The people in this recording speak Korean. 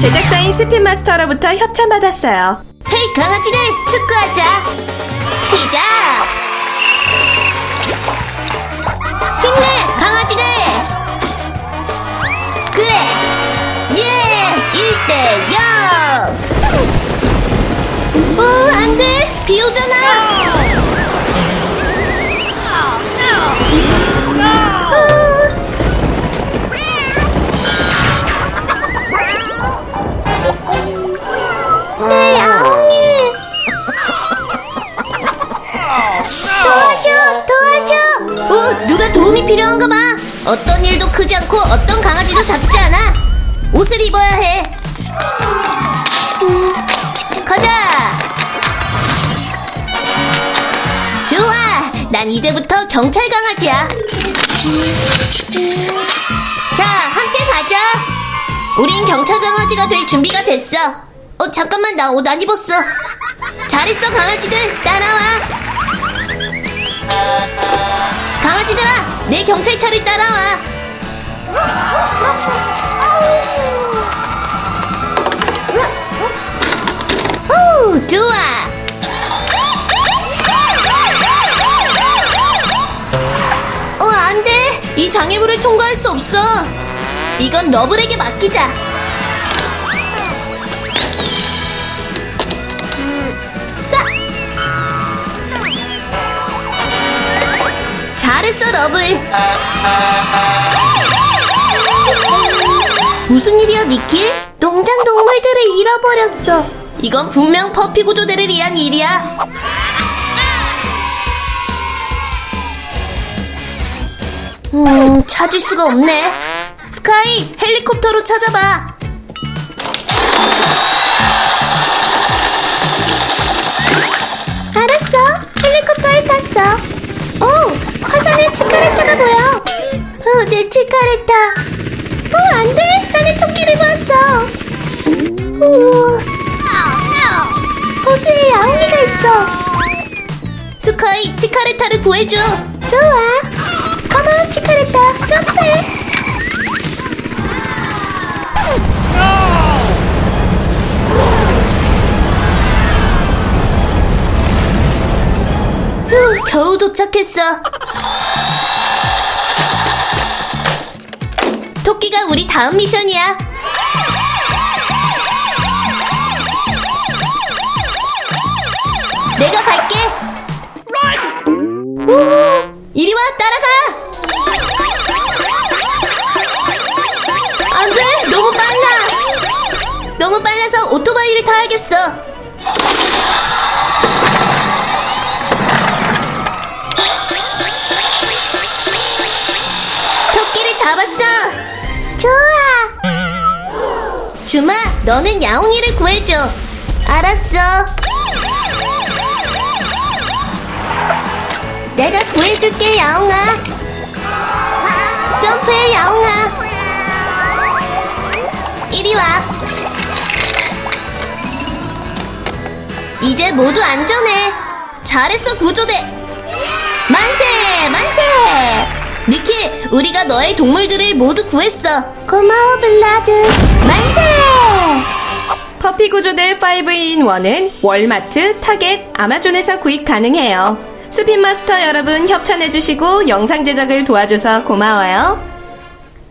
제작사인 스핀마스터로부터 협찬받았어요. 헤이 강아지들 축구하자 필요한가 봐. 어떤 일도 크지 않고 어떤 강아지도 작지 않아. 옷을 입어야 해. 음, 가자. 좋아. 난 이제부터 경찰 강아지야. 자, 함께 가자. 우린 경찰 강아지가 될 준비가 됐어. 어, 잠깐만, 나 옷 안 입었어. 잘했어, 강아지들. 따라와. 강아지들아, 내 경찰차를 따라와. 오, 좋아. 어, 안 돼. 이 장애물을 통과할 수 없어. 이건 러블에게 맡기자. 싸! 잘했어, 러블. 무슨 일이야, 니키? 농장 동물들을 잃어버렸어. 이건 분명 퍼피 구조대를 위한 일이야. 음, 찾을 수가 없네. 스카이, 헬리콥터로 찾아봐. 치카레타. 어, 안 돼. 산에 토끼를 봤어. 오, 호수에 야옹이가 있어. 스카이, 치카레타를 구해줘. 좋아. 컴온, 치카레타. 점프해. 휴, 겨우 도착했어. 토끼가 우리 다음 미션이야. 내가 갈게. 오, 이리 와, 따라가. 안 돼, 너무 빨라. 너무 빨라서 오토바이를 타야겠어. 주마, 너는 야옹이를 구해줘. 알았어. 내가 구해줄게, 야옹아. 점프해, 야옹아. 이리 와. 이제 모두 안전해. 잘했어, 구조대. 만세! 만세! 니키, 우리가 너의 동물들을 모두 구했어. 고마워, 블라드. 만세! 퍼피 구조대 5in 1은 월마트, 타겟, 아마존에서 구입 가능해요. 스핀마스터 여러분 협찬해주시고 영상 제작을 도와줘서 고마워요.